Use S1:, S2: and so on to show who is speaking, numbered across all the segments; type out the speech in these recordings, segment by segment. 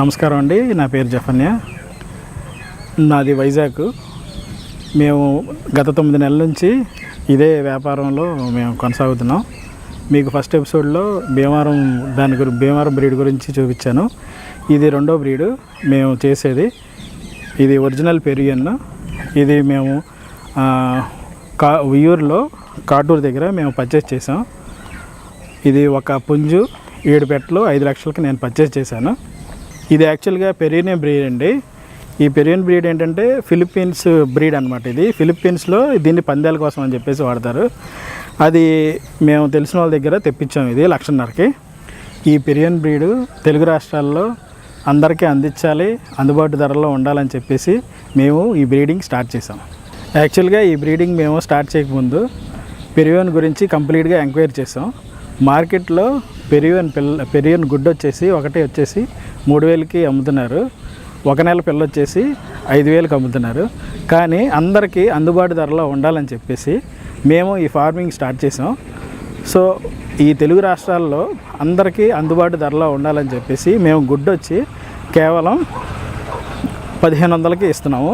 S1: నమస్కారం అండి. నా పేరు జఫన్య. నాది వైజాగ్. మేము గత తొమ్మిది నెలల నుంచి ఇదే వ్యాపారంలో మేము కొనసాగుతున్నాం. మీకు ఫస్ట్ ఎపిసోడ్లో భీమవరం దాని గురి భీమవరం బ్రీడ్ గురించి చూపించాను. ఇది రెండో బ్రీడ్ మేము చేసేది. ఇది ఒరిజినల్ పెరియన్ ఇది మేము కా ఉయ్యూరులో కాటూరు దగ్గర మేము పర్చేస్ చేసాం ఇది ఒక పుంజు ఏడు పెట్టలు ఐదు లక్షలకి నేను పర్చేస్ చేశాను. ఇది యాక్చువల్గా పెరియనే బ్రీడ్ అండి. ఈ పెరియన్ బ్రీడ్ ఏంటంటే ఫిలిప్పీన్స్ బ్రీడ్ అనమాట ఇది. ఫిలిప్పీన్స్లో దీన్ని పందాల కోసం అని చెప్పేసి వాడతారు. అది మేము తెలిసిన వాళ్ళ దగ్గర తెప్పించాం ఇది లక్షన్నరకి. ఈ పెరియన్ బ్రీడ్ తెలుగు రాష్ట్రాల్లో అందరికీ అందించాలి అందుబాటు ధరలో ఉండాలని చెప్పేసి మేము ఈ బ్రీడింగ్ స్టార్ట్ చేసాం యాక్చువల్గా ఈ బ్రీడింగ్ మేము స్టార్ట్ చేయకముందు పెరియోన్ గురించి కంప్లీట్గా ఎంక్వైరీ చేసాం మార్కెట్లో పెరియోన్ పిల్ల పెరియోన్ గుడ్డు వచ్చేసి ఒకటి వచ్చేసి మూడు వేలకి అమ్ముతున్నారు. ఒక నెల పిల్ల వచ్చేసి ఐదు వేలకు అమ్ముతున్నారు. కానీ అందరికీ అందుబాటు ధరలో ఉండాలని చెప్పేసి మేము ఈ ఫార్మింగ్ స్టార్ట్ చేసాం. సో ఈ తెలుగు రాష్ట్రాల్లో అందరికీ అందుబాటు ధరలో ఉండాలని చెప్పేసి మేము గుడ్డు వచ్చి కేవలం పదిహేను వందలకి ఇస్తున్నాము.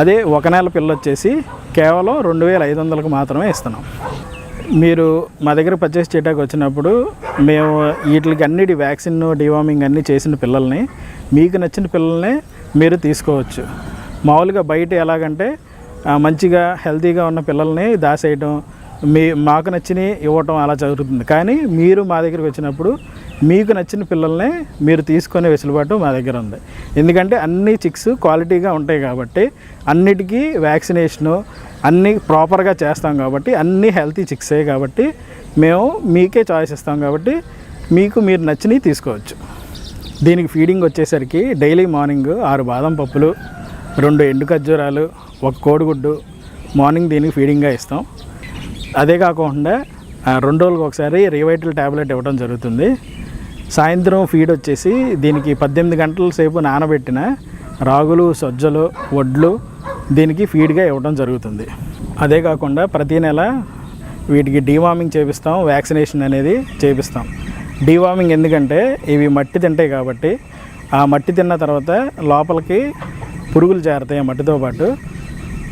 S1: అదే ఒక నెల పిల్ల వచ్చేసి కేవలం రెండు వేల ఐదు వందలకు మాత్రమే ఇస్తున్నాం. మీరు మా దగ్గర పర్చేస్ చేయడానికి వచ్చినప్పుడు మేము వీటికి అన్నిటి వ్యాక్సిన్ డివామింగ్ అన్నీ చేసిన పిల్లల్ని మీకు నచ్చిన పిల్లల్ని మీరు తీసుకోవచ్చు. మామూలుగా బయట ఎలాగంటే మంచిగా హెల్తీగా ఉన్న పిల్లల్ని దాసేయటం మీ మాకు నచ్చినవి ఇవ్వటం అలా జరుగుతుంది. కానీ మీరు మా దగ్గరికి వచ్చినప్పుడు మీకు నచ్చిన పిల్లల్ని మీరు తీసుకునే వెసులుబాటు మా దగ్గర ఉంది. ఎందుకంటే అన్ని చిక్స్ క్వాలిటీగా ఉంటాయి కాబట్టి అన్నిటికీ వ్యాక్సినేషను అన్నీ ప్రాపర్గా చేస్తాం కాబట్టి అన్నీ హెల్తీ చిక్సే కాబట్టి మేము మీకే చాయిస్ ఇస్తాం కాబట్టి మీకు మీరు నచ్చినవి తీసుకోవచ్చు. దీనికి ఫీడింగ్ వచ్చేసరికి డైలీ మార్నింగ్ ఆరు బాదం పప్పులు రెండు ఎండు ఖర్జూరాలు ఒక కోడిగుడ్డు మార్నింగ్ దీనికి ఫీడింగ్గా ఇస్తాం. అదే కాకుండా రెండు రోజులకు ఒకసారి రీవైటల్ ట్యాబ్లెట్ ఇవ్వడం జరుగుతుంది. సాయంత్రం ఫీడ్ వచ్చేసి దీనికి పద్దెనిమిది గంటల సేపు నానబెట్టిన రాగులు సజ్జలు వడ్లు దీనికి ఫీడ్గా ఇవ్వడం జరుగుతుంది. అదే కాకుండా ప్రతి నెల వీటికి డీవార్మింగ్ చేపిస్తాం వ్యాక్సినేషన్ అనేది చేపిస్తాం. డీవార్మింగ్ ఎందుకంటే ఇవి మట్టి తింటాయి కాబట్టి ఆ మట్టి తిన్న తర్వాత లోపలికి పురుగులు చేరతాయి ఆ మట్టితో పాటు.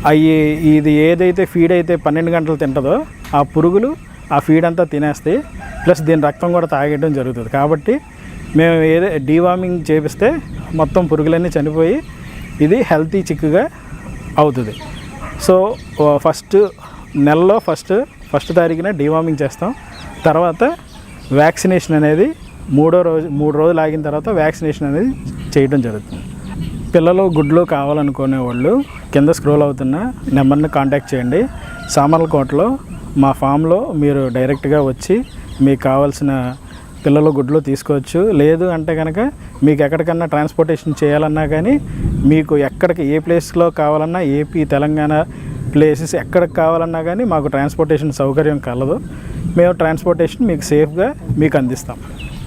S1: అవి ఇది ఏదైతే ఫీడ్ అయితే పన్నెండు గంటలు తింటుందో ఆ పురుగులు ఆ ఫీడ్ అంతా తినేస్తాయి ప్లస్ దీని రక్తం కూడా తాగేయడం జరుగుతుంది. కాబట్టి మేము ఏదో డీవార్మింగ్ చేపిస్తే మొత్తం పురుగులన్నీ చనిపోయి ఇది హెల్తీ చిక్కుగా అవుతుంది. సో ఫస్ట్ నెలలో ఫస్ట్ ఫస్ట్ తారీఖున డీవార్మింగ్ చేస్తాం. తర్వాత వ్యాక్సినేషన్ అనేది మూడో రోజు మూడు రోజులు ఆగిన తర్వాత వ్యాక్సినేషన్ అనేది చేయడం జరుగుతుంది. పిల్లలు గుడ్లు కావాలనుకునే వాళ్ళు కింద స్క్రోల్ అవుతున్న నెంబర్ని కాంటాక్ట్ చేయండి. సామర్లకోటలో మా ఫామ్లో మీరు డైరెక్ట్గా వచ్చి మీకు కావాల్సిన పిల్లలు గుడ్లు తీసుకోవచ్చు. లేదు అంటే కనుక మీకు ఎక్కడికన్నా ట్రాన్స్పోర్టేషన్ చేయాలన్నా కానీ మీకు ఎక్కడికి ఏ ప్లేస్లో కావాలన్నా ఏపీ తెలంగాణ ప్లేసెస్ ఎక్కడికి కావాలన్నా కానీ మాకు ట్రాన్స్పోర్టేషన్ సౌకర్యం కలదు. మేము ట్రాన్స్పోర్టేషన్ మీకు సేఫ్గా మీకు అందిస్తాం.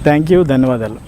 S1: థ్యాంక్ యూ ధన్యవాదాలు.